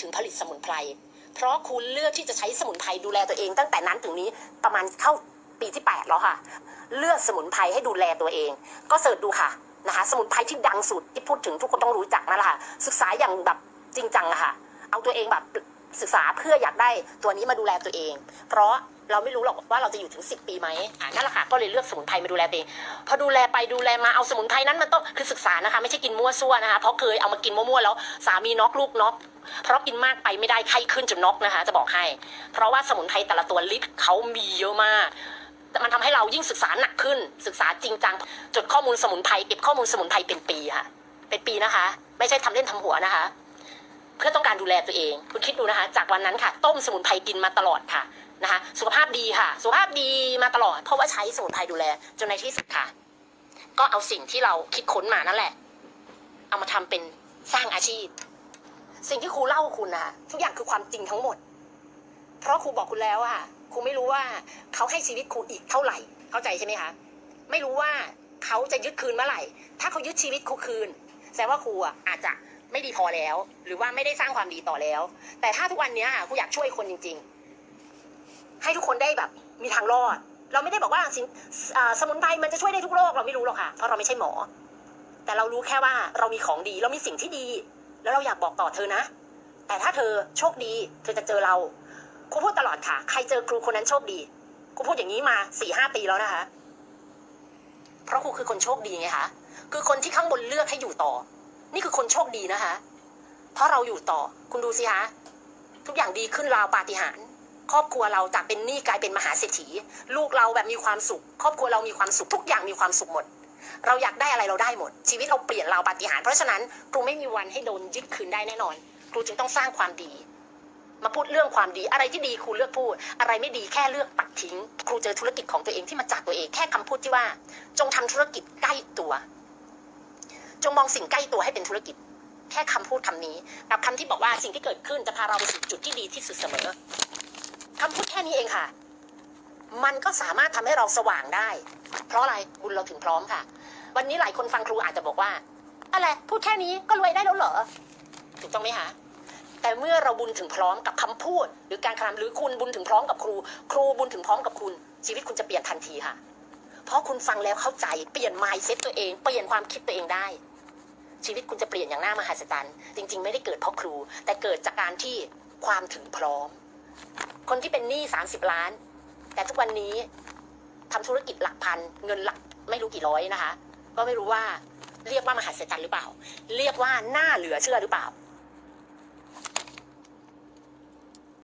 ถึงผลิตสมุนไพร เพราะคุณเลือกที่จะใช้สมุนไพรดูแลตัวเอง ตั้งแต่นั้นถึงนี้ประมาณเข้าปีที่ 8 แล้วค่ะ เลือกสมุนไพรให้ดูแลตัวเอง ก็เสิร์ชดูค่ะนะคะสมุนไพรที่ดังสุดที่พูดถึงทุกคนต้องรู้จักนั่นแหละค่ะ ศึกษาอย่างแบบจริงจังอะค่ะ เอาตัวเองแบบศึกษาเพื่ออยากได้ตัวนี้มาดูแลตัวเอง เพราะเราไม่รู้หรอกว่าเราจะอยู่ถึง 10 ปีไหมอ่านั่นแหละค่ะ ก็เลยเลือกสมุนไพรมาดูแลตัวเอง พอดูแลไปดูแลมาเอาสมุนไพรนั้นมันต้องคือศึกษานะคะ ไม่ใช่กินมั่วซั่วนะคะ เพราะเคยเอามากินมั่วๆแล้ว สามีน็อกลูกน็อก เพราะกินมากไปไม่ได้ไข้ขึ้นจนน็อกนะคะ จะบอกให้ เพราะว่าสมุนไพรแต่ละตัวลิตรเขามีเยอะมากแต่มันทำให้เรายิ่งศึกษาหนักขึ้น ศึกษาจริงจังจดข้อมูลสมุนไพรเก็บข้อมูลสมุนไพรเป็นปีค่ะ เป็นปีนะคะ ไม่ใช่ทำเล่นทำหัวนะคะ เพื่อต้องการดูแลตัวเอง คุณคิดดูนะคะ จากวันนั้นค่ะ ต้มสมุนไพรกินมาตลอดค่ะนะคะ สุขภาพดีค่ะ สุขภาพดีมาตลอด เพราะว่าใช้สมุนไพรดูแลจนในที่สุดค่ะ ก็เอาสิ่งที่เราคิดค้นมานั่นแหละ เอามาทำเป็นสร้างอาชีพ สิ่งที่ครูเล่าคุณนะทุกอย่างคือความจริงทั้งหมด เพราะครูบอกคุณแล้วอะครูไม่รู้ว่าเขาให้ชีวิตครูอีกเท่าไหร่ เข้าใจใช่ไหมคะไม่รู้ว่าเขาจะยึดคืนเมื่อไหร่ ถ้าเขายึดชีวิตครูคืนแสดงว่าครูอะอาจจะไม่ดีพอแล้ว หรือว่าไม่ได้สร้างความดีต่อแล้ว แต่ถ้าทุกวันนี้ยครูอยากช่วยคนจริง ๆ ให้ทุกคนได้แบบมีทางรอด เราไม่ได้บอกว่าสินอ่าสมุนไพรมันจะช่วยได้ทุกโรคเราไม่รู้หรอกค่ะเพราะเราไม่ใช่หมอ แต่เรารู้แค่ว่าเรามีของดี เรามีสิ่งที่ดี แล้วเราอยากบอกต่อเธอนะ แต่ถ้าเธอโชคดีเธอจะเจอเราครูพูดตลอดค่ะ ใครเจอครูคนนั้นโชคดีครูพูดอย่างนี้มาสี่ห้าปีแล้วนะคะ เพราะครูคือคนโชคดีไงคะคือคนที่ข้างบนเลือกให้อยู่ต่อ นี่คือคนโชคดีนะคะ เพราะเราอยู่ต่อ คุณดูสิคะทุกอย่างดีขึ้นราวปาฏิหาริย์ครอบครัวเราจากเป็นหนี้กลายเป็นมหาเศรษฐี ลูกเราแบบมีความสุข ครอบครัวเรามีความสุขทุกอย่างมีความสุขหมด เราอยากได้อะไรเราได้หมด ชีวิตเราเปลี่ยนเราปาฏิหาริย์เพราะฉะนั้นครูไม่มีวันให้โดนยึดคืนได้แน่นอน ครูจึงต้องสร้างความดี มาพูดเรื่องความดีอะไรที่ดีครูเลือกพูด อะไรไม่ดีแค่เลือกปัดทิ้ง ครูเจอธุรกิจของตัวเองที่มาจากตัวเองแค่คำพูดที่ว่า จงทำธุรกิจใกล้ตัว จงมองสิ่งใกล้ตัวให้เป็นธุรกิจ แค่คำพูดคำนี้กับคำที่บอกว่าสิ่งที่เกิดขึ้นจะพาเราไปสู่จุดที่ดีที่สุดเสมอคำพูดแค่นี้เองค่ะ มันก็สามารถทำให้เราสว่างได้ เพราะอะไรบุญเราถึงพร้อมค่ะ วันนี้หลายคนฟังครูอาจจะบอกว่าอะไรพูดแค่นี้ก็รวยได้แล้วเหรอถูกต้องไหมคะแต่เมื่อเราบุญถึงพร้อมกับคำพูด หรือการกระทำหรือคุณบุญถึงพร้อมกับครู ครูบุญถึงพร้อมกับคุณ ชีวิตคุณจะเปลี่ยนทันทีค่ะ เพราะคุณฟังแล้วเข้าใจเปลี่ยน mindset ตัวเองเปลี่ยนความคิดตัวเองได้ ชีวิตคุณจะเปลี่ยนอย่างน่ามหัศจรรย์จริง ๆ ไม่ได้เกิดเพราะครู แต่เกิดจากการที่ความถึงพร้อม คนที่เป็นหนี้30 ล้าน แต่ทุกวันนี้ทำธุรกิจหลักพัน เงินหลักไม่รู้กี่ร้อยนะคะ ก็ไม่รู้ว่าเรียกว่ามหัศจรรย์หรือเปล่า เรียกว่าน่าเหลือเชื่อหรือเปล่า